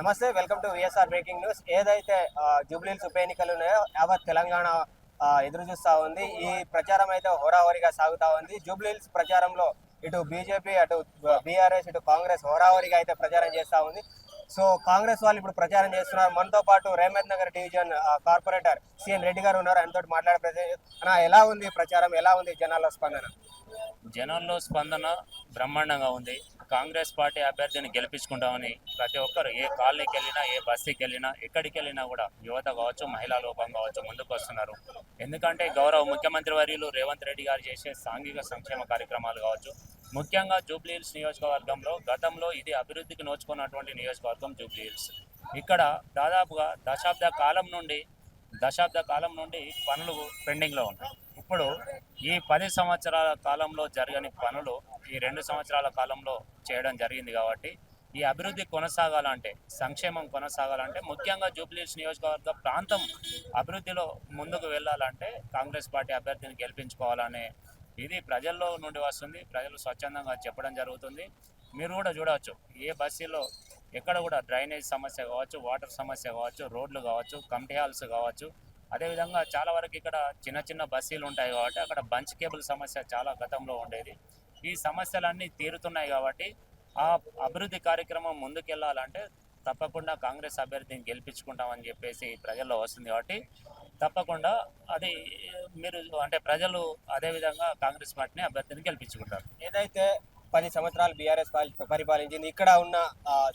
నమస్తే welcome to VSR breaking news ఏదైతే ఆ, జూబ్లీహిల్స్ ఉప ఎన్నికలు ఉన్నాయో యావత్ తెలంగాణ ఎదురు చూస్తూ ఉంది. ఈ ప్రచారం అయితే హోరాహోరీగా సాగుతా ఉంది. జూబ్లీహిల్స్ ప్రచారంలో ఇటు బీజేపీ అటు బీఆర్ఎస్ ఇటు కాంగ్రెస్ హోరాహోరీగా అయితే ప్రచారం చేస్తూ ఉంది. సో కాంగ్రెస్ వాళ్ళు ఇప్పుడు ప్రచారం చేస్తున్నారు. మనతో పాటు Rahmat Nagar division corporator CN Reddy గారు ఉన్నారు. ఆయనతో మాట్లాడే అన్న ఎలా ఉంది ప్రచారం? ఎలా ఉంది జనాల్లో స్పందన? జనాల్లో స్పందన బ్రహ్మాండంగా ఉంది. కాంగ్రెస్ పార్టీ అభ్యర్థిని గెలిపించుకుంటామని ప్రతి ఒక్కరు ఏ కాలనీకి వెళ్ళినా ఏ బస్తీకి వెళ్ళినా ఎక్కడికి వెళ్ళినా కూడా యువత కావచ్చు మహిళా లోపం కావచ్చు ముందుకు వస్తున్నారు. ఎందుకంటే గౌరవ ముఖ్యమంత్రి వర్యులు రేవంత్ రెడ్డి గారు చేసే సాంఘిక సంక్షేమ కార్యక్రమాలు కావచ్చు ముఖ్యంగా జూబ్లీ హిల్స్ నియోజకవర్గంలో గతంలో ఇది అభివృద్ధికి నోచుకున్నటువంటి నియోజకవర్గం జూబ్లీ హిల్స్ ఇక్కడ దాదాపుగా దశాబ్ద కాలం నుండి దశాబ్ద కాలం నుండి పనులు పెండింగ్లో ఉన్నాయి. ఇప్పుడు ఈ పది సంవత్సరాల కాలంలో జరగని పనులు ఈ రెండు సంవత్సరాల కాలంలో చేయడం జరిగింది కాబట్టి ఈ అభివృద్ధి కొనసాగాలంటే సంక్షేమం కొనసాగాలంటే ముఖ్యంగా జూబ్లీస్ నియోజకవర్గ ప్రాంతం అభివృద్ధిలో ముందుకు వెళ్ళాలంటే కాంగ్రెస్ పార్టీ అభ్యర్థిని గెలిపించుకోవాలనే ఇది ప్రజల్లో నుండి వస్తుంది. ప్రజలు స్వచ్ఛందంగా చెప్పడం జరుగుతుంది. మీరు కూడా చూడవచ్చు ఏ బస్సులో ఎక్కడ కూడా డ్రైనేజ్ సమస్య కావచ్చు వాటర్ సమస్య కావచ్చు రోడ్లు కావచ్చు కమిటీ హాల్స్ కావచ్చు అదేవిధంగా చాలా వరకు ఇక్కడ చిన్న చిన్న బస్సీలు ఉంటాయి కాబట్టి అక్కడ బంచ్ కేబుల్ సమస్య చాలా గతంలో ఉండేది. ఈ సమస్యలన్నీ తీరుతున్నాయి కాబట్టి ఆ అభివృద్ధి కార్యక్రమం ముందుకెళ్ళాలంటే తప్పకుండా కాంగ్రెస్ అభ్యర్థిని గెలిపించుకుంటామని చెప్పేసి ప్రజల్లో వస్తుంది కాబట్టి తప్పకుండా అది మీరు అంటే ప్రజలు అదేవిధంగా కాంగ్రెస్ పార్టీని అభ్యర్థిని గెలిపించుకుంటారు. ఏదైతే పది సంవత్సరాలు బీఆర్ఎస్ పరిపాలించింది ఇక్కడ ఉన్న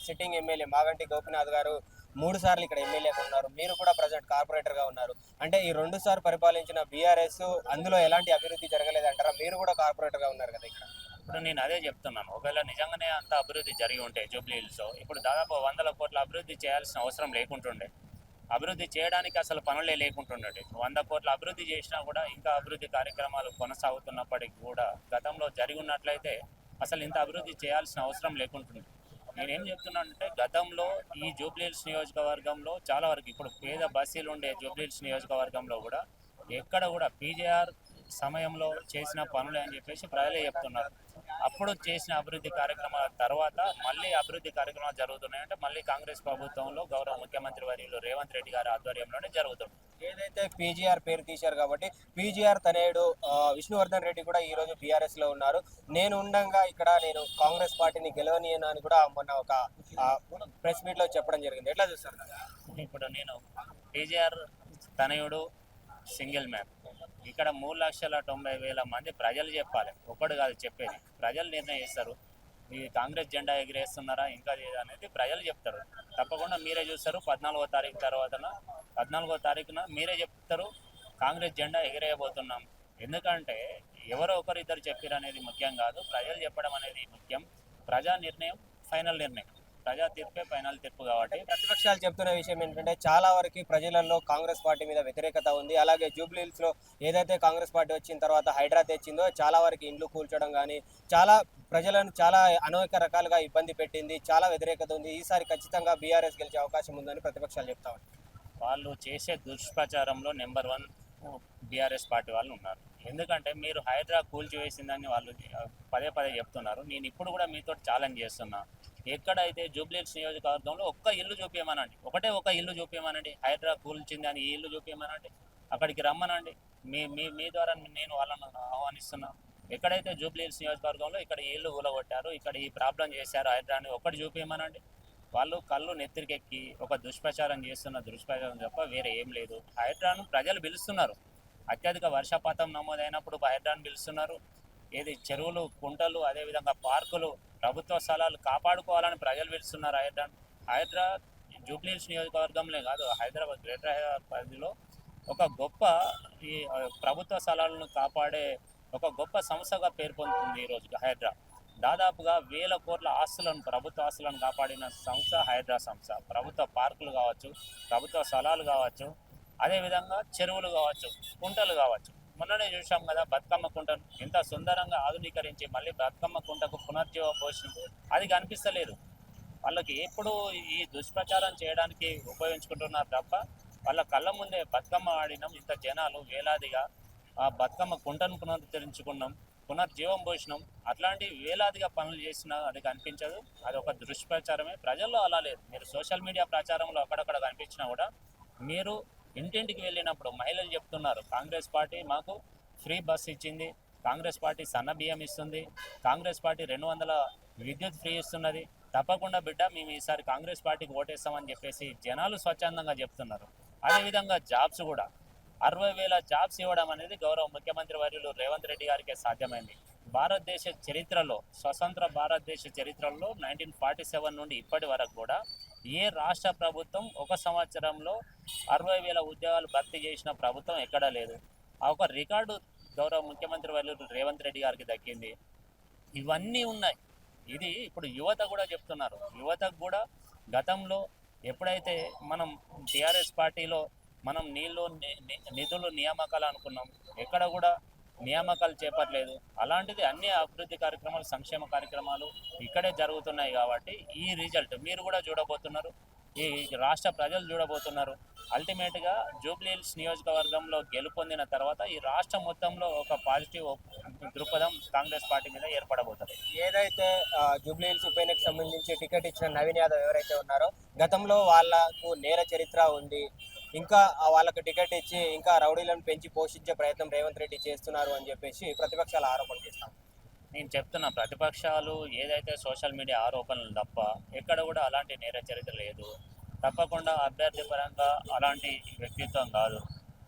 సిట్టింగ్ ఎమ్మెల్యే మాగంటి గోపినాథ్ గారు మూడు సార్లు ఇక్కడ ఎమ్మెల్యేగా ఉన్నారు. మీరు కూడా ప్రజెంట్ కార్పొరేటర్గా ఉన్నారు. అంటే ఈ రెండు సార్లు పరిపాలించిన బీఆర్ఎస్ అందులో ఎలాంటి అభివృద్ధి జరగలేదు అంటారా? మీరు కూడా కార్పొరేటర్గా ఉన్నారు కదా ఇక్కడ. ఇప్పుడు నేను అదే చెప్తున్నాను. ఒకవేళ నిజంగానే అంత అభివృద్ధి జరిగి ఉంటే జూబ్లీ హిల్స్లో ఇప్పుడు దాదాపు వందల కోట్ల అభివృద్ధి చేయాల్సిన అవసరం లేకుంటుండే. అభివృద్ధి చేయడానికి అసలు పనులే లేకుంటుండే వంద కోట్ల అభివృద్ధి చేసినా కూడా ఇంకా అభివృద్ధి కార్యక్రమాలు కొనసాగుతున్నప్పటికీ కూడా గతంలో జరిగి ఉన్నట్లయితే అసలు ఇంత అభివృద్ధి చేయాల్సిన అవసరం లేకుంటుంది నేనేం చెప్తున్నానంటే గతంలో ఈ జూబ్లీహిల్స్ నియోజకవర్గంలో చాలా వరకు ఇప్పుడు పేద బస్సీలు ఉండే జూబ్లీహిల్స్ నియోజకవర్గంలో కూడా ఎక్కడ కూడా పీజేఆర్ సమయంలో చేసిన పనులే అని చెప్పేసి ప్రజలే చెప్తున్నారు. అప్పుడు చేసిన అభివృద్ధి కార్యక్రమాల తర్వాత మళ్ళీ అభివృద్ధి కార్యక్రమాలు జరుగుతున్నాయంటే మళ్ళీ కాంగ్రెస్ ప్రభుత్వంలో గౌరవ ముఖ్యమంత్రి వర్యులు రేవంత్ రెడ్డి గారి ఆధ్వర్యంలోనే జరుగుతుంది. ఏదైతే పీజీఆర్ పేరు తీశారు కాబట్టి పీజీఆర్ తనేడు విష్ణువర్ధన్ రెడ్డి కూడా ఈ రోజు బీఆర్ఎస్లో ఉన్నారు. నేను ఉండంగా ఇక్కడ నేను కాంగ్రెస్ పార్టీని గెలవనీయను అని కూడా మొన్న ఒక ప్రెస్ మీట్లో చెప్పడం జరిగింది. ఎట్లా చూస్తారు? ఇప్పుడు నేను పీజీఆర్ తనయుడు సింగిల్ మ్యాన్. ఇక్కడ మూడు లక్షల తొంభై వేల మంది ప్రజలు చెప్పాలి. ఒక్కడు కాదు చెప్పేది. ప్రజలు నిర్ణయిస్తారు. ఈ కాంగ్రెస్ జెండా ఎగిరేస్తున్నారా ఇంకా లేదా అనేది ప్రజలు చెప్తారు. తప్పకుండా మీరే చూస్తారు పద్నాలుగో తారీఖు తర్వాతన పద్నాలుగో తారీఖున మీరే చెప్తారు కాంగ్రెస్ జెండా ఎగిరేయబోతున్నాం. ఎందుకంటే ఎవరో ఒకరిద్దరు చెప్పారు అనేది ముఖ్యం కాదు ప్రజలు చెప్పడం అనేది ముఖ్యం. ప్రజా నిర్ణయం ఫైనల్ నిర్ణయం. ప్రజా తీర్పే ఫైనల్ తీర్పు కాబట్టి. ప్రతిపక్షాలు చెప్తున్న విషయం ఏంటంటే చాలా వరకు ప్రజలలో కాంగ్రెస్ పార్టీ మీద వ్యతిరేకత ఉంది. అలాగే జూబ్లీ హిల్స్లో ఏదైతే కాంగ్రెస్ పార్టీ వచ్చిన తర్వాత హైడ్రా తెచ్చిందో చాలా వరకు ఇండ్లు కూల్చడం కానీ చాలా ప్రజలను చాలా అనేక రకాలుగా ఇబ్బంది పెట్టింది చాలా వ్యతిరేకత ఉంది. ఈసారి ఖచ్చితంగా బీఆర్ఎస్ గెలిచే అవకాశం ఉందని ప్రతిపక్షాలు చెప్తా వాళ్ళు చేసే దుష్ప్రచారంలో నెంబర్ వన్ బీఆర్ఎస్ పార్టీ వాళ్ళు ఉన్నారు. ఎందుకంటే మీరు హైడ్రా కూల్చివేసిందని వాళ్ళు పదే పదే చెప్తున్నారు. నేను ఇప్పుడు కూడా మీతో ఛాలెంజ్ చేస్తున్నా. ఎక్కడైతే జూబ్లీహిల్స్ నియోజకవర్గంలో ఒక్క ఇల్లు చూపించమనండి ఒకటే ఒక ఇల్లు చూపించమనండి హైడ్రా కూల్చింది అని ఈ ఇల్లు చూపించమనండి అక్కడికి రమ్మనండి. మీ మీ మీ ద్వారా నేను వాళ్ళను ఆహ్వానిస్తున్నాను ఎక్కడైతే జూబ్లీహిల్స్ నియోజకవర్గంలో ఇక్కడ ఈ ఇల్లు కూలగొట్టారు ఇక్కడ ఈ ప్రాబ్లం చేశారు హైడ్రాని ఒకటి చూపించమనండి వాళ్ళు కళ్ళు నెత్తిరికెక్కి ఒక దుష్ప్రచారం చేస్తున్న దుష్ప్రచారం తప్ప వేరే ఏం లేదు. హైడ్రాను ప్రజలు పిలుస్తున్నారు. అత్యధిక వర్షపాతం నమోదైనప్పుడు హైడ్రాను పిలుస్తున్నారు. ఏది చెరువులు కుంటలు అదేవిధంగా పార్కులు ప్రభుత్వ స్థలాలు కాపాడుకోవాలని ప్రజలు పిలుస్తున్నారు హైదరాబాద్. హైదరాబాద్ జూబ్లీహిల్స్ నియోజకవర్గంలో కాదు హైదరాబాద్ గ్రేటర్ హైదరాబాద్ పరిధిలో ఒక గొప్ప ఈ ప్రభుత్వ స్థలాలను కాపాడే ఒక గొప్ప సంస్థగా పేరు పొందుతుంది ఈరోజు హైదరాబాద్. దాదాపుగా వేల కోట్ల ఆస్తులను ప్రభుత్వ ఆస్తులను కాపాడిన సంస్థ హైదరాబాద్ సంస్థ. ప్రభుత్వ పార్కులు కావచ్చు ప్రభుత్వ స్థలాలు కావచ్చు అదేవిధంగా చెరువులు కావచ్చు కుంటలు కావచ్చు. మొన్ననే చూసాం కదా బతుకమ్మ కుంటను. ఎంత సుందరంగా ఆధునీకరించి మళ్ళీ బతుకమ్మ కుంటకు పునర్జీవ పోషణ. అది కనిపిస్తలేదు. వాళ్ళకి ఎప్పుడు ఈ దుష్ప్రచారం చేయడానికి ఉపయోగించుకుంటున్నారు తప్ప వాళ్ళ కళ్ళ ముందే బతుకమ్మ ఆడినాం. ఇంత జనాలు వేలాదిగా ఆ బతుకమ్మ కుంటను పునరుద్ధరించుకున్నాం. పునర్జీవం పోషణం అట్లాంటి వేలాదిగా పనులు చేసినా అది కనిపించదు. అది ఒక దుష్ప్రచారమే. ప్రజల్లో అలా లేదు. మీరు సోషల్ మీడియా ప్రచారంలో అక్కడక్కడ కనిపించినా కూడా మీరు ఇంటింటికి వెళ్ళినప్పుడు మహిళలు చెప్తున్నారు కాంగ్రెస్ పార్టీ మాకు ఫ్రీ బస్ ఇచ్చింది కాంగ్రెస్ పార్టీ సన్న బియ్యం ఇస్తుంది కాంగ్రెస్ పార్టీ రెండు వందల విద్యుత్ ఫ్రీ ఇస్తున్నది తప్పకుండా బిడ్డ మేము ఈసారి కాంగ్రెస్ పార్టీకి ఓటేస్తామని చెప్పేసి జనాలు స్వచ్ఛందంగా చెప్తున్నారు. అదేవిధంగా జాబ్స్ కూడా అరవై వేల జాబ్స్ ఇవ్వడం అనేది గౌరవ ముఖ్యమంత్రి వర్యులు రేవంత్ రెడ్డి గారికే సాధ్యమైంది. భారతదేశ చరిత్రలో స్వతంత్ర భారతదేశ చరిత్రలో నైన్టీన్ ఫార్టీ సెవెన్ నుండి ఇప్పటి వరకు కూడా ఏ రాష్ట్ర ప్రభుత్వం ఒక సంవత్సరంలో అరవై వేల ఉద్యోగాలు భర్తీ చేసిన ప్రభుత్వం ఎక్కడా లేదు. ఆ ఒక రికార్డు గౌరవ ముఖ్యమంత్రి వర్యులు రేవంత్ రెడ్డి గారికి దక్కింది. ఇవన్నీ ఉన్నాయి. ఇది ఇప్పుడు యువత కూడా చెప్తున్నారు. యువతకు కూడా గతంలో ఎప్పుడైతే మనం టీఆర్ఎస్ పార్టీలో మనం నీళ్ళు ని- నిధులు నియామకాలు అనుకున్నాం ఎక్కడ కూడా నియామకాలు చేపట్టలేదు. అలాంటిది అన్ని అభివృద్ధి కార్యక్రమాలు సంక్షేమ కార్యక్రమాలు ఇక్కడే జరుగుతున్నాయి కాబట్టి ఈ రిజల్ట్ మీరు కూడా చూడబోతున్నారు. ఈ రాష్ట్ర ప్రజలు చూడబోతున్నారు. అల్టిమేట్గా జూబ్లీహిల్స్ నియోజకవర్గంలో గెలుపొందిన తర్వాత ఈ రాష్ట్రం మొత్తంలో ఒక పాజిటివ్ దృక్పథం కాంగ్రెస్ పార్టీ మీద ఏర్పడబోతుంది. ఏదైతే జూబ్లీహిల్స్ ఉప ఎన్నికకు సంబంధించి టికెట్ ఇచ్చిన నవీన్ యాదవ్ ఎవరైతే ఉన్నారో గతంలో వాళ్ళకు నేర చరిత్ర ఉంది. ఇంకా వాళ్ళకు టికెట్ ఇచ్చి ఇంకా రౌడీలను పెంచి పోషించే ప్రయత్నం రేవంత్ రెడ్డి చేస్తున్నారు అని చెప్పేసి ప్రతిపక్షాలు ఆరోపణ చేస్తాం నేను చెప్తున్న ప్రతిపక్షాలు ఏదైతే సోషల్ మీడియా ఆరోపణలు తప్ప ఎక్కడ కూడా అలాంటి నేర చరిత్ర లేదు. తప్పకుండా అభ్యర్థి పరంగా అలాంటి వ్యక్తిత్వం కాదు.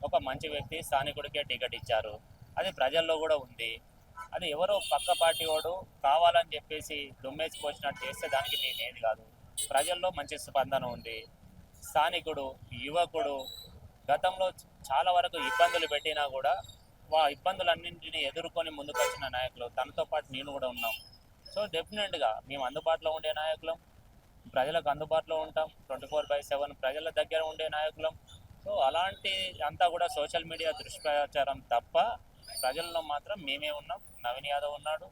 ఒక మంచి వ్యక్తి స్థానికుడికే టికెట్ ఇచ్చారు. అది ప్రజల్లో కూడా ఉంది. అది ఎవరో పక్క పార్టీ వాడు కావాలని చెప్పేసి దుమ్మేసి పోసినట్టు చేస్తే దానికి నేనేది కాదు. ప్రజల్లో మంచి స్పందన ఉంది. స్థానికుడు యువకుడు గతంలో చాలా వరకు ఇబ్బందులు పెట్టినా కూడా వా ఇబ్బందులన్నింటినీ ఎదుర్కొని ముందుకు వచ్చిన నాయకులు. తనతో పాటు నేను కూడా ఉన్నాం. సో డెఫినెట్గా మేము అందుబాటులో ఉండే నాయకులం. ప్రజలకు అందుబాటులో ఉంటాం. ట్వంటీ ఫోర్ బై సెవెన్ ప్రజల దగ్గర ఉండే నాయకులం. సో అలాంటి అంతా కూడా సోషల్ మీడియా దుష్ప్రచారం తప్ప ప్రజల్లో మాత్రం మేమే ఉన్నాం. నవీన్ యాదవ్ ఉన్నాడు.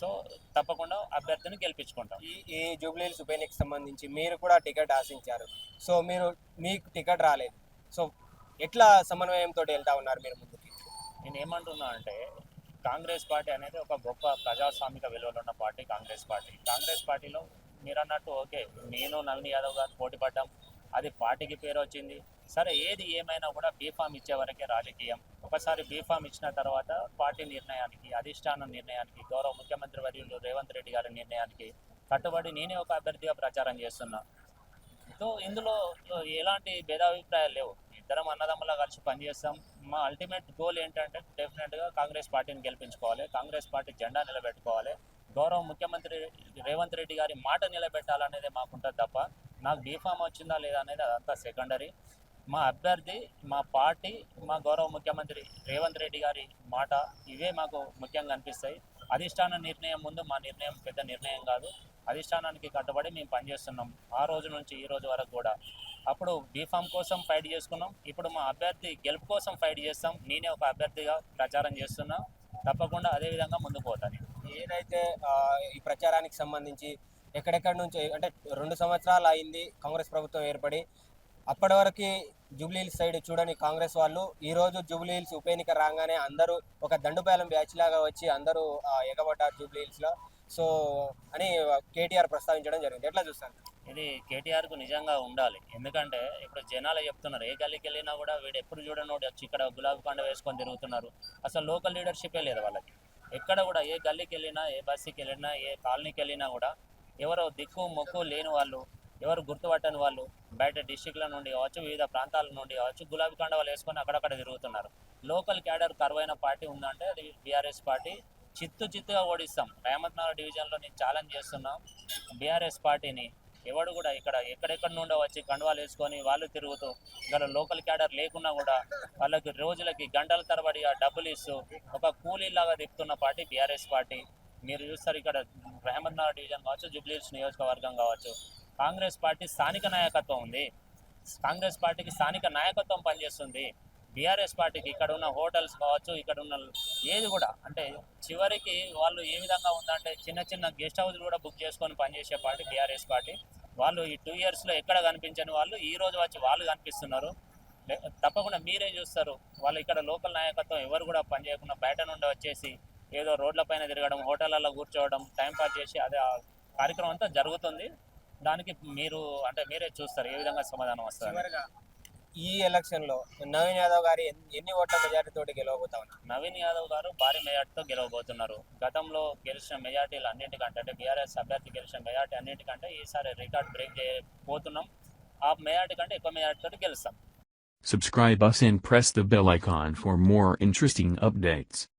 సో తప్పకుండా అభ్యర్థిని గెలిపించుకుంటాం. ఈ ఈ జూబ్లీ హిల్స్ ఉప ఎన్నికకు సంబంధించి మీరు కూడా టికెట్ ఆశించారు. సో మీరు మీకు టికెట్ రాలేదు. సో ఎట్లా సమన్వయంతో వెళ్తా ఉన్నారు మీరు ముందుకి? నేను ఏమంటున్నా అంటే కాంగ్రెస్ పార్టీ అనేది ఒక గొప్ప ప్రజాస్వామిక విలువలు ఉన్న పార్టీ కాంగ్రెస్ పార్టీ. కాంగ్రెస్ పార్టీలో మీరు అన్నట్టు ఓకే నేను నవీన్ యాదవ్ గారు పోటీ పడ్డాం. అది పార్టీకి పేరు వచ్చింది. సరే ఏది ఏమైనా కూడా బీఫామ్ ఇచ్చే వరకే రాజకీయం. ఒకసారి బీఫామ్ ఇచ్చిన తర్వాత పార్టీ నిర్ణయానికి అధిష్టానం నిర్ణయానికి గౌరవ ముఖ్యమంత్రి వర్యులు రేవంత్ రెడ్డి గారి నిర్ణయానికి కట్టుబడి నేనే ఒక అభ్యర్థిగా ప్రచారం చేస్తున్నా. సో ఇందులో ఎలాంటి భేదాభిప్రాయాలు లేవు. ఇద్దరం అన్నదమ్ములా కలిసి పనిచేస్తాం. మా అల్టిమేట్ గోల్ ఏంటంటే డెఫినెట్గా కాంగ్రెస్ పార్టీని గెలిపించుకోవాలి. కాంగ్రెస్ పార్టీ జెండా నిలబెట్టుకోవాలి. గౌరవ ముఖ్యమంత్రి రేవంత్ రెడ్డి గారి మాట నిలబెట్టాలనేది మాకుంటుంది తప్ప నాకు బీఫామ్ వచ్చిందా లేదా అనేది అదంతా సెకండరీ మా అభ్యర్థి మా పార్టీ మా గౌరవ ముఖ్యమంత్రి రేవంత్ రెడ్డి గారి మాట ఇవే మాకు ముఖ్యంగా అనిపిస్తాయి. అధిష్టాన నిర్ణయం ముందు మా నిర్ణయం పెద్ద నిర్ణయం కాదు. అధిష్టానానికి కట్టుబడి మేము పనిచేస్తున్నాం. ఆ రోజు నుంచి ఈ రోజు వరకు కూడా. అప్పుడు బీఫామ్ కోసం ఫైట్ చేసుకున్నాం. ఇప్పుడు మా అభ్యర్థి గెలుపు కోసం ఫైట్ చేస్తాం. నేనే ఒక అభ్యర్థిగా ప్రచారం చేస్తున్నా. తప్పకుండా అదే విధంగా ముందుకు పోతాను ఏదైతే ఈ ప్రచారానికి సంబంధించి ఎక్కడెక్కడి నుంచి అంటే రెండు సంవత్సరాలు అయింది కాంగ్రెస్ ప్రభుత్వం ఏర్పడి. అప్పటి వరకు జూబ్లీ హిల్స్ సైడ్ చూడని కాంగ్రెస్ వాళ్ళు ఈరోజు రోజు జూబ్లీ హిల్స్ ఉప ఎన్నిక రాగానే అందరూ ఒక దండుపేలం బ్యాచ్ లాగా వచ్చి అందరూ ఎగబడ్డారు జూబ్లీ సో అని కేటీఆర్ ప్రస్తావించడం జరిగింది. ఎట్లా చూస్తాను ఇది కేటీఆర్కు నిజంగా ఉండాలి. ఎందుకంటే ఇప్పుడు జనాలు చెప్తున్నారు ఏ గల్లీకి వెళ్ళినా కూడా వీడు ఎప్పుడు చూడనోడు వచ్చి ఇక్కడ గులాబీ పండు వేసుకొని తిరుగుతున్నారు. అసలు లోకల్ లీడర్షిపే లేదు వాళ్ళకి. ఎక్కడ కూడా ఏ గల్లీకి వెళ్ళినా ఏ బస్సుకి వెళ్ళినా ఏ కాలనీకి వెళ్ళినా కూడా ఎవరో దిక్కు మొక్కు లేని వాళ్ళు ఎవరు గుర్తుపట్టని వాళ్ళు బయట డిస్టిక్ల నుండి కావచ్చు వివిధ ప్రాంతాల నుండి కావచ్చు గులాబీ కండవాలు వేసుకొని అక్కడక్కడ తిరుగుతున్నారు. లోకల్ క్యాడర్ కరువైన పార్టీ ఉందంటే అది బీఆర్ఎస్ పార్టీ. చిత్తు చిత్తుగా ఓడిస్తాం. రేమత్ నగర్ డివిజన్లో నేను ఛాలెంజ్ చేస్తున్నాం. బీఆర్ఎస్ పార్టీని ఎవడు కూడా ఇక్కడ ఎక్కడెక్కడ నుండో వచ్చి కండువాలు వేసుకొని వాళ్ళు తిరుగుతూ ఇక్కడ లోకల్ క్యాడర్ లేకున్నా కూడా వాళ్ళకి రోజులకి గంటల తరబడి ఆ డబ్బులు ఇస్తూ ఒక కూలీలాగా తిప్పుతున్న పార్టీ బీఆర్ఎస్ పార్టీ. మీరు చూస్తారు ఇక్కడ రహమద్ నగర్ డివిజన్ కావచ్చు జూబ్లీహిల్స్ నియోజకవర్గం కావచ్చు. కాంగ్రెస్ పార్టీ స్థానిక నాయకత్వం ఉంది. కాంగ్రెస్ పార్టీకి స్థానిక నాయకత్వం పనిచేస్తుంది. బీఆర్ఎస్ పార్టీకి ఇక్కడ ఉన్న హోటల్స్ కావచ్చు ఇక్కడ ఉన్న ఏది కూడా. అంటే చివరికి వాళ్ళు ఏ విధంగా ఉందంటే చిన్న చిన్న గెస్ట్ హౌస్లు కూడా బుక్ చేసుకొని పనిచేసే పార్టీ బీఆర్ఎస్ పార్టీ. వాళ్ళు ఈ టూ ఇయర్స్లో ఎక్కడ కనిపించని వాళ్ళు ఈ రోజు వచ్చి వాళ్ళు కనిపిస్తున్నారు. లే- తప్పకుండా మీరే చూస్తారు. వాళ్ళు ఇక్కడ లోకల్ నాయకత్వం ఎవరు కూడా పనిచేయకుండా బయట నుండి వచ్చేసి ఏదో రోడ్ల పైన తిరగడం హోటళ్ళల్లో కూర్చోవడం టైం పాస్ చేసి అదే కార్యక్రమం అంతా జరుగుతుంది. దానికి మీరు అంటే మీరే చూస్తారు ఏ విధంగా సమాధానం వస్తుంది చివరిగా ఈ ఎలక్షన్లో నవీన్ యాదవ్ గారి ఎన్- ఎన్ని ఓట్ల మెజారిటీ తోటి గెలవబోతా ఉన్నారు నవీన్ యాదవ్ గారు భారీ మెజార్టీతో గెలవబోతున్నారు. గతంలో గెలిచిన మెజార్టీలు అన్నింటికంటే అంటే బీఆర్ఎస్ అభ్యర్థి గెలిచిన మెజార్టీ అన్నింటికంటే ఈసారి రికార్డ్ బ్రేక్ చేయబోతున్నాం. ఆ మెజార్టీ కంటే ఎక్కువ మెజార్టీ తోటి గెలుస్తాం. Subscribe us and press the bell icon for more interesting updates.